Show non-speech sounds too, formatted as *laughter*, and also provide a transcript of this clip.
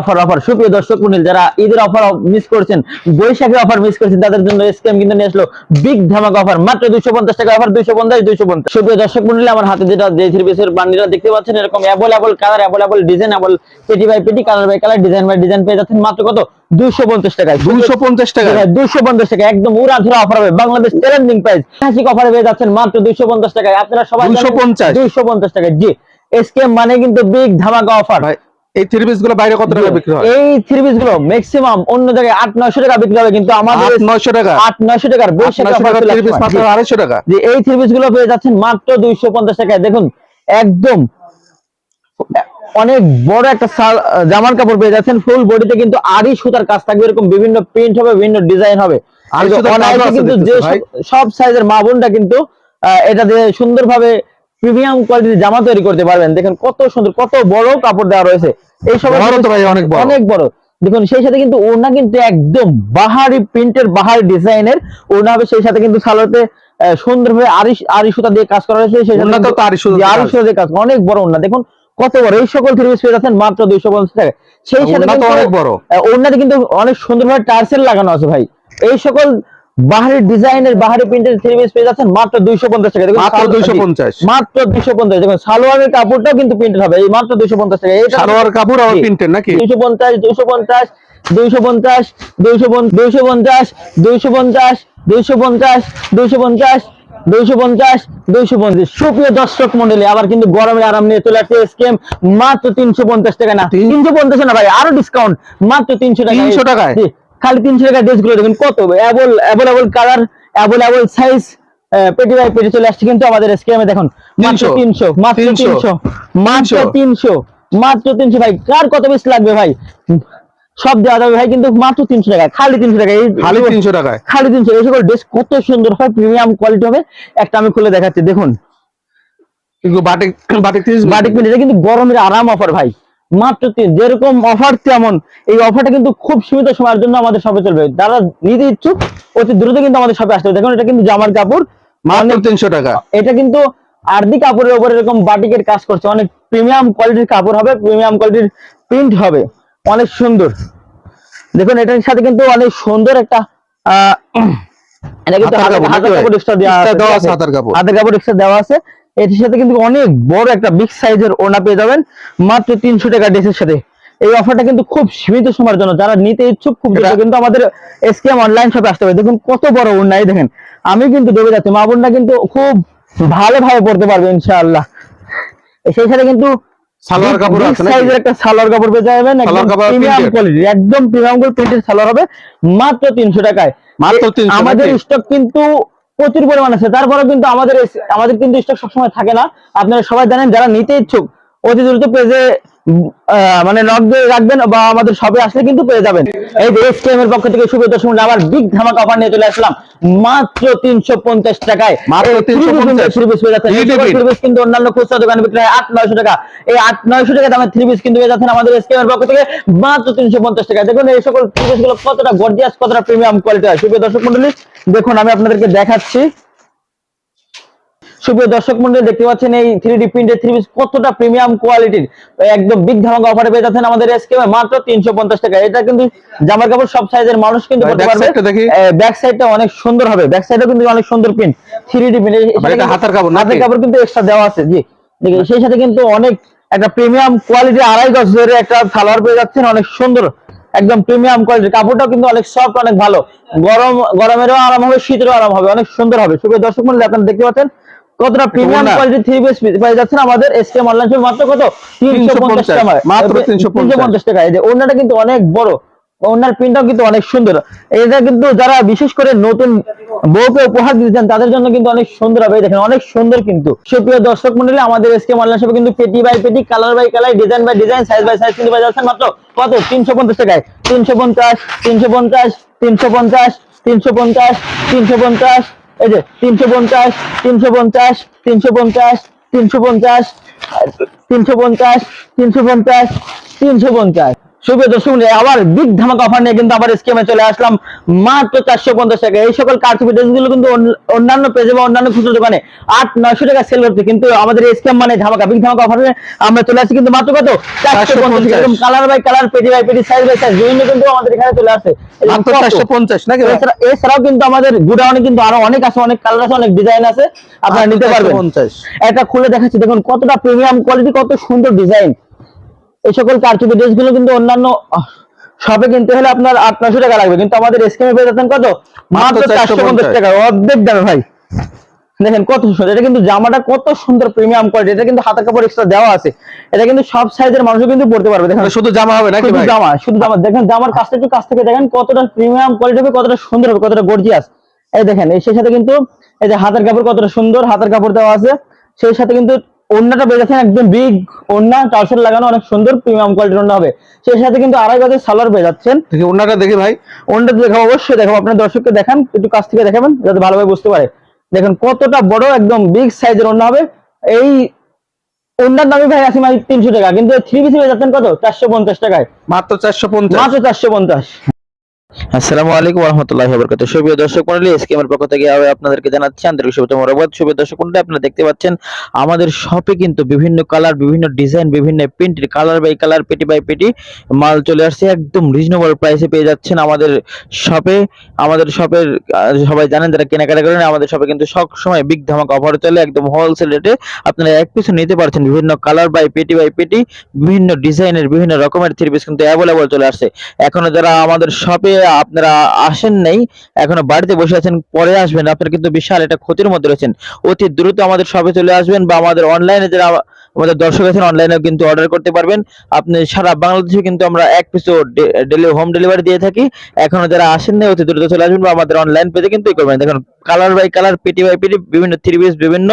Offer offer সুপ্রিয় দর্শক মন্ডল যারা ঈদের অফার মিস করছেন বৈশাখী অফার মিস করছেন তাদের জন্য স্ক্যাম কিন্তু নিয়ে আসলো বিগ ধামাকা অফার মাত্র দুইশো পঞ্চাশ টাকা অফার দুইশো পঞ্চাশ দুইশো পঞ্চাশ। সুপ্রিয় দর্শক মন্ডলী আমার হাতে যেটা যে থ্রি পিসের বান্ডিরা দেখতে পাচ্ছেন এরকম অ্যাভেলেবল কালার অ্যাভেলেবল ডিজাইন অ্যাভেল পেটি বাই পেটি colour by colour design by design পেয়ে যাচ্ছেন মাত্র কত? দুইশো পঞ্চাশ টাকায়। দুইশো পঞ্চাশ টাকা। দুইশো পঞ্চাশ টাকা একদম উড়া ধরা অফার হবে। বাংলাদেশ চ্যালেঞ্জিং প্রাইস হাসিক অফারে পেয়ে যাচ্ছেন মাত্র দুইশো পঞ্চাশ টাকায়। আপনারা সবাই 250 দুইশো পঞ্চাশ। টাকায়। জি এসকেএম মানে কিন্তু বিগ ধামাকা অফার এই থ্রি পিসগুলো বাইরে কত টাকা বিক্রি হয়? এই থ্রি পিসগুলো ম্যাক্সিমাম অন্য জায়গায় আট নয়শো টাকা বিক্রি হবে কিন্তু আমাদের নয়শো টাকা? আট নয়শো টাকার টাকা। আড়াইশো যে এই থ্রি পিসগুলো পেয়ে যাচ্ছেন মাত্র দুইশো পঞ্চাশ টাকায়। দেখুন একদম অনেক বড় একটা জামার কাপড় পেয়ে যাচ্ছেন। ফুল বডিতে কিন্তু আড়ি সুতার কাজ থাকবে এরকম বিভিন্ন প্রিন্ট হবে বিভিন্ন ডিজাইন হবে। আড়ি কিন্তু যে সব- সাইজের মা বোনটা কিন্তু এটা দিয়ে সুন্দরভাবে প্রিমিয়াম কোয়ালিটির জামা তৈরি করতে পারবেন। দেখেন কত সুন্দর কত বড় কাপড় দেওয়া রয়েছে। এই সব অনেক বড়। অনেক বড়। দেখুন সেই সাথে কিন্তু ওড়না কিন্তু একদম বাহারি প্রিন্টের বাহারি ডিজাইনের ওড়না হবে। সেই সাথে কিন্তু আহ, সুন্দরভাবে আড়ি আড়ি সুতা দিয়ে কাজ করা হয়েছে সেই সাথে আড়ি সুতা দিয়ে কাজ। অনেক বড় ওড়না। দেখুন কত বড়। এই সকল থ্রি পিস পেয়ে যাচ্ছেন মাত্র দুইশো পঞ্চাশ টাকা সেই সাথে কিন্তু, অনেক বড়। ওড়নাতে কিন্তু অনেক সুন্দরভাবে টার্সেল লাগানো আছে ভাই। এই সকল বাহারি ডিজাইনের বাহারি প্রিন্টের থ্রি পিস পেয়ে যাচ্ছেন মাত্র দুইশো পঞ্চাশ টাকা। দেখুন মাত্র সালোয়ার- 250 মাত্র দুইশো পঞ্চাশ। দেখুন সালোয়ারের কাপড়টাও কিন্তু প্রিন্টেড হবে। এই মাত্র দুইশো পঞ্চাশ টাকা। সালোয়ার কাপড় আর জি। প্রিন্টের নাকি? দুইশো পঞ্চাশ দুইশো পঞ্চাশ দুইশো পঞ্চাশ দুইশো দুইশো পঞ্চাশ দুইশো পঞ্চাশ দুইশো পঞ্চাশ দুইশো পঞ্চাশ দুইশো পঞ্চাশ দুইশো পঞ্চাশ। সুপ্রিয় দর্শক মন্ডলী আবার কিন্তু গরমের আরাম নিয়ে চলে আসছে স্কেম মাত্র তিনশো পঞ্চাশ টাকা না তিনশো পঞ্চাশ না ভাই আরও ডিসকাউন্ট মাত্র তিনশো টাকা 300 টাকায়? খালি তিনশো টাকা ড্রেসগুলো দেখুন কত able available colour available size পেটি বাই পেটি চলে আসছে কিন্তু আমাদের স্কেমে দেখুন মাত্র তিনশো মাত্র তিনশো। মাত্র তিনশো। মাত্র তিনশো ভাই কার কত বেশি লাগবে ভাই? সব দেওয়া যাবে ভাই কিন্তু মাত্র তিনশো টাকা খালি তিনশো টাকা খালি তিনশো টাকায়। খালি তিনশো এই সকল ড্রেস কত সুন্দর হয় প্রিমিয়াম কোয়ালিটি হবে একটা আমি খুলে দেখাচ্ছি দেখুন। বাটিক বাটিক বাটিক কিন্তু গরমের আরাম অফার ভাই। মাত্র তিন যেরকম অফার তেমন। এই অফারটা কিন্তু খুব সীমিত সময়ের জন্য আমাদের শপে চলবে। যারা নিতে ইচ্ছুক অতি দ্রুত কিন্তু আমাদের শপে আসতে হবে। দেখুন এটা কিন্তু জামার কাপড়। মাত্র তিনশো টাকা। এটা কিন্তু আর্ধি কাপড়ের উপর এরকম বাটিকের কাজ করছে। অনেক প্রিমিয়াম কোয়ালিটির কাপড় হবে প্রিমিয়াম কোয়ালিটির প্রিন্ট হবে। অনেক সুন্দর। দেখুন এটার সাথে কিন্তু অনেক সুন্দর একটা আহ, *clears throat* এটা কিন্তু হাতার কাপড় ভাই? দেওয়া আছে? হাতের কাপড়। extra দেওয়া আছে। এটির সাথে কিন্তু অনেক বড় একটা বিগ সাইজের ওনা পেয়ে যাবেন। মাত্র তিনশো টাকা ড্রেসের সাথে। এই অফারটা কিন্তু খুব সীমিত সময়ের জন্য। যারা নিতে ইচ্ছুক খুব কিন্তু আমাদের এসকেএম অনলাইন শপে আসতে হবে। দেখুন কত বড় ওড়নাই দেখেন। আমি কিন্তু ডুবে যাচ্ছি। মা বোনরা কিন্তু খুব ভালোভাবে পড়তে পারবে ইনশাআল্লাহ। সেই সাথে কিন্তু সালোয়ার কাপড় আছে সাইজের একটা সালোয়ার কাপড় পেয়ে যাবেন। একদম সালোয়ার প্রিমিয়াম কোয়ালিটি একদম প্রিমিয়াম প্রিন্টেড সালোয়ার হবে। মাত্র তিনশো টাকায়। মাত্র 300 আমাদের স্টক কিন্তু প্রচুর পরিমাণ আছে। তারপরে কিন্তু আমাদের আমাদের কিন্তু স্টক সবসময় থাকে না। আপনারা সবাই জানেন, যারা নিতে ইচ্ছুক, অতি দ্রুত পেজে মানে নক দিয়ে রাখবেন বা আমাদের শপে আসলে কিন্তু পেয়ে যাবেন। এই যে এসকেএম এর পক্ষ থেকে শুভ দর্শক আবার বিগ ধামাকা অফার নিয়ে চলে আসলাম। মাত্র তিনশো পঞ্চাশ টাকায়। মাত্র 350 থ্রি পিস পেয়ে যাচ্ছেন। থ্রি পিস কিন্তু অন্যান্য খুচরা দোকানে বিক্রি হয় আট নয়শো টাকা। এই আট নয়শো টাকা দামের থ্রি পিস কিন্তু পেয়ে যাচ্ছেন আমাদের এসকেএম এর পক্ষ থেকে মাত্র তিনশো পঞ্চাশ টাকা দেখুন এই সকল থ্রি পিসগুলো কতটা গর্জিয়াস কতটা প্রিমিয়াম কোয়ালিটি হয়। সুপ্রিয় দর্শক মন্ডলী দেখুন আমি আপনাদেরকে দেখাচ্ছি। সুপ্রিয় দর্শক মন্ডলী দেখতে পাচ্ছেন এই থ্রি ডি প্রিন্টের থ্রি পিস কতটা প্রিমিয়াম কোয়ালিটির একদম বিগ ধামাকা অফারে পেয়ে যাচ্ছেন আমাদের এসকেএম মাত্র তিনশো পঞ্চাশ টাকা। এটা কিন্তু জামার কাপড় সব সাইজের মানুষ কিন্তু পড়তে পারবে। ব্যাক সাইডটা অনেক সুন্দর হবে। ব্যাক সাইডও কিন্তু অনেক সুন্দর প্রিন্ট থ্রি ডি প্রিন্ট এটা হাতের কাপড় হাতের কাপড় কিন্তু এক্সট্রা দেওয়া আছে জি। সেই সাথে কিন্তু অনেক একটা প্রিমিয়াম কোয়ালিটি আড়াই গজ ধরে একটা সালোয়ার পেয়ে যাচ্ছেন। অনেক সুন্দর একদম প্রিমিয়াম কোয়ালিটির কাপড়টাও কিন্তু অনেক সফট অনেক ভালো। গরম গরমেরও আরাম হবে শীতেরও আরাম হবে অনেক সুন্দর হবে। সুপ্রিয় দর্শক মন্ডলী আপনারা দেখতে পাচ্ছেন কতটা প্রিমিয়াম। কোয়ালিটি থ্রি পিস যাচ্ছেন আমাদের এসকেএম অনলাইন শপে মাত্র কত? তিনশো পঞ্চাশ 350 টাকা মাত্র 350 তিনশো পঞ্চাশ। টাকা এই যে ওড়নাটা কিন্তু অনেক বড়। ওনার প্রিন্টটাও কিন্তু অনেক সুন্দর। এটা কিন্তু যারা বিশেষ করে নতুন বউকে উপহার দিতে চান তাদের জন্য কিন্তু অনেক সুন্দর হবে। দেখেন অনেক সুন্দর কিন্তু। সুপ্রিয় দর্শক মন্ডলী আমাদের এসকে অনলাইন শপে কিন্তু পেটি বাই পেটি colour by colour design by design size by size কিন্তু পেয়ে যাচ্ছেন মাত্র কত? তিনশো পঞ্চাশ টাকায়। তিনশো পঞ্চাশ তিনশো পঞ্চাশ তিনশো পঞ্চাশ তিনশো পঞ্চাশ তিনশো পঞ্চাশ এই যে তিনশো পঞ্চাশ তিনশো পঞ্চাশ তিনশো পঞ্চাশ তিনশো পঞ্চাশ তিনশো পঞ্চাশ তিনশো পঞ্চাশ তিনশো পঞ্চাশ। সুপ্রিয় দর্শক আবার বিগ ধামাকা অফার নিয়ে কিন্তু আবার স্কিমে চলে আসলাম। মাত্র চারশো পঞ্চাশ টাকা। এই সকল কারচুপি ড্রেসগুলো কিন্তু অন্যান্য পেজে বা অন্যান্য খুচরো দোকানে আট নয়শো টাকা সেল করতে কিন্তু আমাদের স্কিম মানে ধামাকা বিগ ধামাকা অফারে আমরা চলে আসছি। কিন্তু মাত্র কত? চারশো পঞ্চাশ। 450 কালার বাই কালার পেটি বাই পেটি সাইজ বাই সাইজ বিভিন্ন কিন্তু আমাদের এখানে চলে আসে? চারশো পঞ্চাশ নাকি এছাড়া- এছাড়াও কিন্তু আমাদের গুডাউনে কিন্তু আরও অনেক আছে অনেক কালার আছে অনেক ডিজাইন আছে। আপনারা নিতে পারবেন। 450 এটা খুলে দেখাচ্ছি। দেখুন কতটা প্রিমিয়াম কোয়ালিটি কত সুন্দর ডিজাইন এই সকল কারচুপি ড্রেসগুলো কিন্তু অন্যান্য শপে কিনতে হলে আপনার আট নশো টাকা লাগবে। কিন্তু আমাদের স্কিমে পেয়ে যাচ্ছেন কত? মাত্র চারশো পঞ্চাশ টাকা। অর্ধেক দামে ভাই। দেখেন কত সুন্দর। এটা কিন্তু জামাটা কত সুন্দর প্রিমিয়াম কোয়ালিটি এটা কিন্তু হাতের কাপড় এক্সট্রা দেওয়া আছে। এটা কিন্তু সব সাইজের মানুষও কিন্তু পড়তে পারবে। দেখেন শুধু জামা হবে নাকি শুধু ভাই? জামা শুধু জামা। দেখেন জামার কাজটা একটু কাছ থেকে দেখেন কতটা প্রিমিয়াম কোয়ালিটি হবে কতটা সুন্দর হবে কতটা গর্জিয়াস এই দেখেন এই সাথে কিন্তু এই যে হাতের কাপড় কতটা সুন্দর হাতের কাপড় দেওয়া আছে। সেই সাথে কিন্তু ওড়নাটা বেজেছেন একদম বিগ ওড়না চার্সেল লাগানো অনেক সুন্দর প্রিমিয়াম কোয়ালিটির ওড়না হবে। সেই সাথে কিন্তু আড়াই গজের সালোয়ার পেয়ে যাচ্ছেন দেখি ওনাটা দেখি ভাই। ওড়নাটা দেখো অবশ্যই দেখো আপনার দর্শককে দেখান একটু কাছ থেকে দেখাবেন যাতে ভালোভাবে বুঝতে পারে। দেখেন কতটা বড় একদম বিগ সাইজের ওড়না হবে। এই ওড়নার দামই ভাই আছে মানে তিনশো টাকা কিন্তু থ্রি পিসে পেয়ে যাচ্ছেন কত? চারশো পঞ্চাশ টাকায়। মাত্র চারশো পঞ্চাশ। মাত্র চারশো পঞ্চাশ। আসসালামু আলাইকুম রহমতুল্লাহ বরকত সুপ্রিয় দর্শক মন্ডলী স্কিমের পক্ষ থেকে আপনাদেরকে জানাচ্ছি আন্তরিক শুভেচ্ছা মোরাবাদ সুপ্রিয় দর্শক মন্ডলী আপনারা দেখতে পাচ্ছেন, আমাদের শপে কিন্তু বিভিন্ন কালার বিভিন্ন ডিজাইন বিভিন্ন প্রিন্টের কালার বাই কালার পেটি বাই পেটি মাল চলে আসছে। একদম রিজনেবল প্রাইসে পেয়ে যাচ্ছেন আমাদের শপে আমাদের শপের সবাই জানেন যারা কেনাকাটা করেন, আমাদের শপে কিন্তু সব সময় বিগ ধামাকা অফার চলে, একদম হোলসেল রেটে আপনারা এক পিছু নিতে পারছেন, বিভিন্ন কালার বাই পেটি বাই পেটি বিভিন্ন ডিজাইনের বিভিন্ন রকমের থ্রি পিস কিন্তু অ্যাভেলেবল চলে আসছে। এখনও যারা আমাদের শপে আপনারা আসেন নাই, এখনও বাড়িতে বসে আছেন, পরে আসবেন। আপনারা কিন্তু বিশাল একটা ক্ষতির মধ্যে রয়েছেন। অতি দ্রুত আমাদের শপে চলে আসবেন বা আমাদের অনলাইনে যারা আমাদের দর্শক আছেন অনলাইনেও কিন্তু অর্ডার করতে পারবেন। আপনি সারা বাংলাদেশে কিন্তু আমরা এক পিসও ডেলি হোম ডেলিভারি দিয়ে থাকি। এখনও যারা আসেন নাই, অতি দ্রুত চলে আসবেন বা আমাদের অনলাইন পেজে কিন্তু করবেন। দেখুন কালার বাই কালার পিটি বাই পিটি বিভিন্ন থ্রি পিস বিভিন্ন